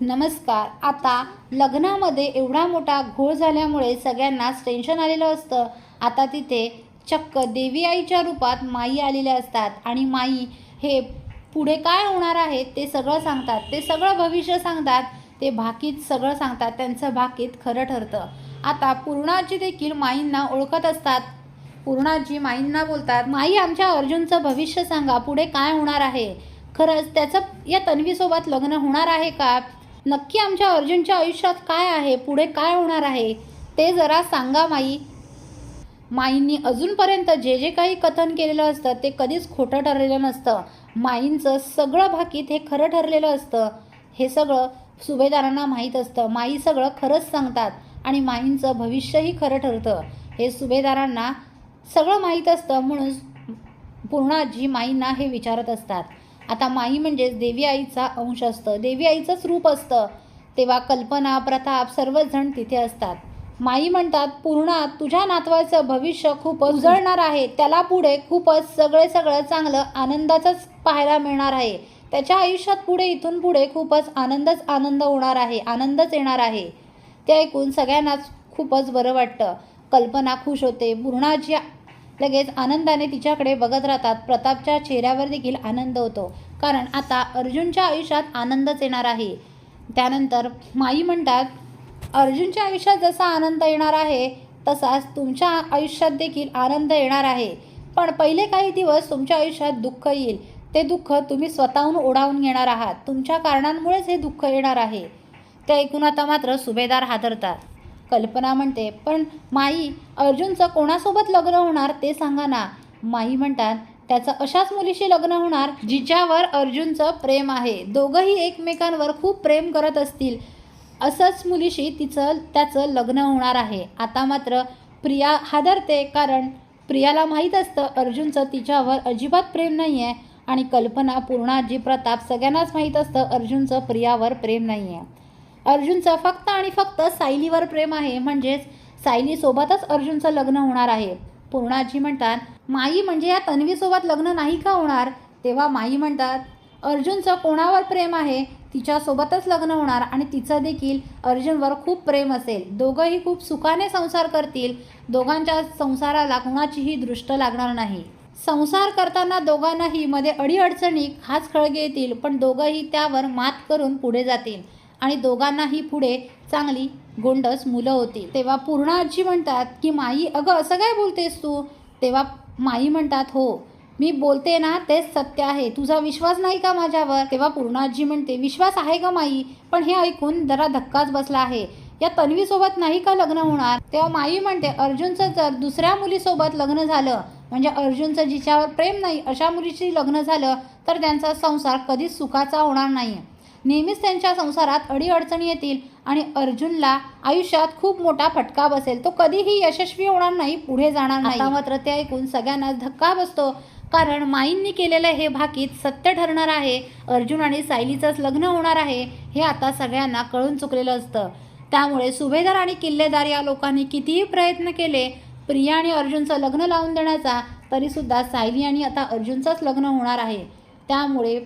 नमस्कार. आता लग्नामध्ये एवढा मोठा घोळ झाल्यामुळे सगळ्यांनाच टेन्शन आलेलं असतं. आता तिथे चक्क देवी आईच्या रूपात माई आलेल्या असतात आणि माई हे पुढे काय होणार आहे ते सगळं सांगतात. ते सगळं भविष्य सांगतात. ते भाकीत सगळं सांगतात. त्यांचं भाकीत खरं ठरतं. आता पूर्णाजी देखील माईंना ओळखत असतात. पूर्णाजी माईंना बोलतात माई आमच्या अर्जुनचं भविष्य सांगा. पुढे काय होणार आहे? खरंच त्याचं या तन्वीसोबत लग्न होणार आहे का? नक्की आमच्या अर्जुनच्या आयुष्यात काय आहे? पुढे काय होणार आहे? ते जरा सांगा माई. माईंनी अजूनपर्यंत जे जे काही कथन केलेलं असतं ते कधीच खोटं ठरलेलं नसतं. माईंचं सगळं भाकीत हे खरं ठरलेलं असतं. हे सगळं सुभेदारांना माहीत असतं. माई सगळं खरंच सांगतात आणि माईंचं भविष्यही खरं ठरतं. हे सुभेदारांना सगळं माहीत असतं म्हणून पूर्णाजी माईंना हे विचारत असतात. आता माई म्हणजेच देवी आईचा अंश असतं. देवी आईचंच रूप असतं. तेव्हा कल्पना प्रताप सर्वच जण तिथे असतात. माई म्हणतात पूर्णात तुझ्या नातवाचं भविष्य खूप उजळणार आहे. त्याला पुढे खूपच सगळे सगळं चांगलं आनंदाचंच पाहायला मिळणार आहे. त्याच्या आयुष्यात पुढे इथून पुढे खूपच आनंदच आनंद होणार आहे. आनंदच येणार आहे. ते ऐकून सगळ्यांनाच खूपच बरं वाटतं. कल्पना खुश होते. पूर्णाची लगेच आनंदाने तिच्याकडे बघत राहतात. प्रतापच्या चेहऱ्यावर देखील आनंद होतो. कारण आता अर्जुनच्या आयुष्यात आनंदच येणार आहे. त्यानंतर माई म्हणतात अर्जुनच्या आयुष्यात जसा आनंद येणार आहे तसाच तुमच्या आयुष्यात देखील आनंद येणार आहे. पण पहिले काही दिवस तुमच्या आयुष्यात दुःख येईल. ते दुःख तुम्ही स्वतःहून ओढावून घेणार आहात. तुमच्या कारणांमुळेच हे दुःख येणार आहे. ते ऐकून आता मात्र सुभेदार हादरतात. कल्पना म्हणते पण माई अर्जुनचं कोणासोबत लग्न होणार ते सांगा ना. माई म्हणतात त्याचं अशाच मुलीशी लग्न होणार जिच्यावर अर्जुनचं प्रेम आहे. दोघंही एकमेकांवर खूप प्रेम करत असतील. असंच मुलीशी तिचं त्याचं लग्न होणार आहे. आता मात्र प्रिया हादरते कारण प्रियाला माहीत असतं अर्जुनचं तिच्यावर अजिबात प्रेम नाही आहे आणि कल्पना पूर्णाजी प्रताप सगळ्यांनाच माहीत असतं अर्जुनचं प्रियावर प्रेम नाही आहे अर्जुनचं फक्त आणि फक्त सायलीवर प्रेम आहे. म्हणजेच सायलीसोबतच अर्जुनचं लग्न होणार आहे. पूर्णाजी म्हणतात माई म्हणजे या तन्वीसोबत लग्न नाही का होणार? तेव्हा माई म्हणतात अर्जुनचं कोणावर प्रेम आहे? तिच्यासोबतच लग्न होणार आणि तिचं देखील अर्जुनवर खूप प्रेम असेल. दोघंही खूप सुखाने संसार करतील. दोघांच्या संसाराला कुणाचीही दृष्ट लागणार नाही. संसार करताना दोघांनाही मध्ये अडीअडचणी खास खळगे येतील पण दोघंही त्यावर मात करून पुढे जातील. आणि दोघांनाही पुढे चांगली गोंडस मुलं होती. तेव्हा पूर्णा आजी म्हणतात की माई अगं असं काय बोलतेस तू? तेव्हा माई म्हणतात हो मी बोलते ना तेच सत्य आहे. तुझा विश्वास नाही का माझ्यावर? तेव्हा पूर्णाजी म्हणते विश्वास आहे का माई पण हे ऐकून जरा धक्काच बसला आहे. या तन्वीसोबत नाही का लग्न होणार? तेव्हा माई म्हणते अर्जुनचं जर दुसऱ्या मुलीसोबत लग्न झालं म्हणजे अर्जुनचं जिच्यावर प्रेम नाही अशा मुलीशी लग्न झालं तर त्यांचा संसार कधीच सुखाचा होणार नाही. नेहमीच त्यांच्या संसारात अडीअडचणी येतील आणि अर्जुनला आयुष्यात खूप मोठा फटका बसेल. तो कधीही यशस्वी होणार नाही पुढे जाणार नाही. मात्र ते ऐकून सगळ्यांनाच धक्का बसतो. कारण माईंनी केलेलं हे भाकीत सत्य ठरणार आहे. अर्जुन आणि सायलीचंच लग्न होणार आहे हे आता सगळ्यांना कळून चुकलेलं असतं. त्यामुळे सुभेदार आणि किल्लेदार या लोकांनी कितीही प्रयत्न केले प्रिया आणि अर्जुनचं लग्न लावून देण्याचा तरीसुद्धा सायली आणि आता अर्जुनचंच लग्न होणार आहे. त्यामुळे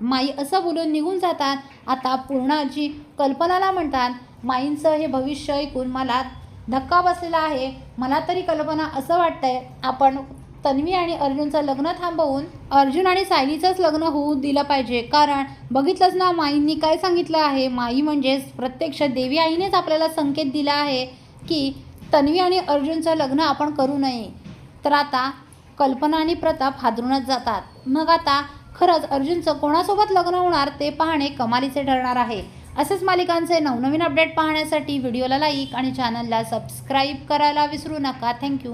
माई असं बोलून निघून जातात. आता पूर्णाजी कल्पनाला म्हणतात माईंचं हे भविष्य ऐकून मला धक्का बसलेला आहे. मला तरी कल्पना असं वाटतंय आपण तन्वी आणि अर्जुनचं लग्न थांबवून अर्जुन आणि सायलीचंच लग्न होऊ दिलं पाहिजे. कारण बघितलंच ना माईंनी काय सांगितलं आहे? माई म्हणजेच प्रत्यक्ष देवी आईनेच आपल्याला संकेत दिला आहे की तन्वी आणि अर्जुनचं लग्न आपण करू नये. तर आता कल्पना आणि प्रताप हादरूनच जातात. मग आता खरंच अर्जुनचं कोणासोबत लग्न होणार ते पाहणे कमालीचे ठरणार आहे. असेच मालिकांचे नवनवीन अपडेट पाहण्यासाठी व्हिडिओला लाईक आणि चॅनलला सबस्क्राईब करायला विसरू नका. थँक्यू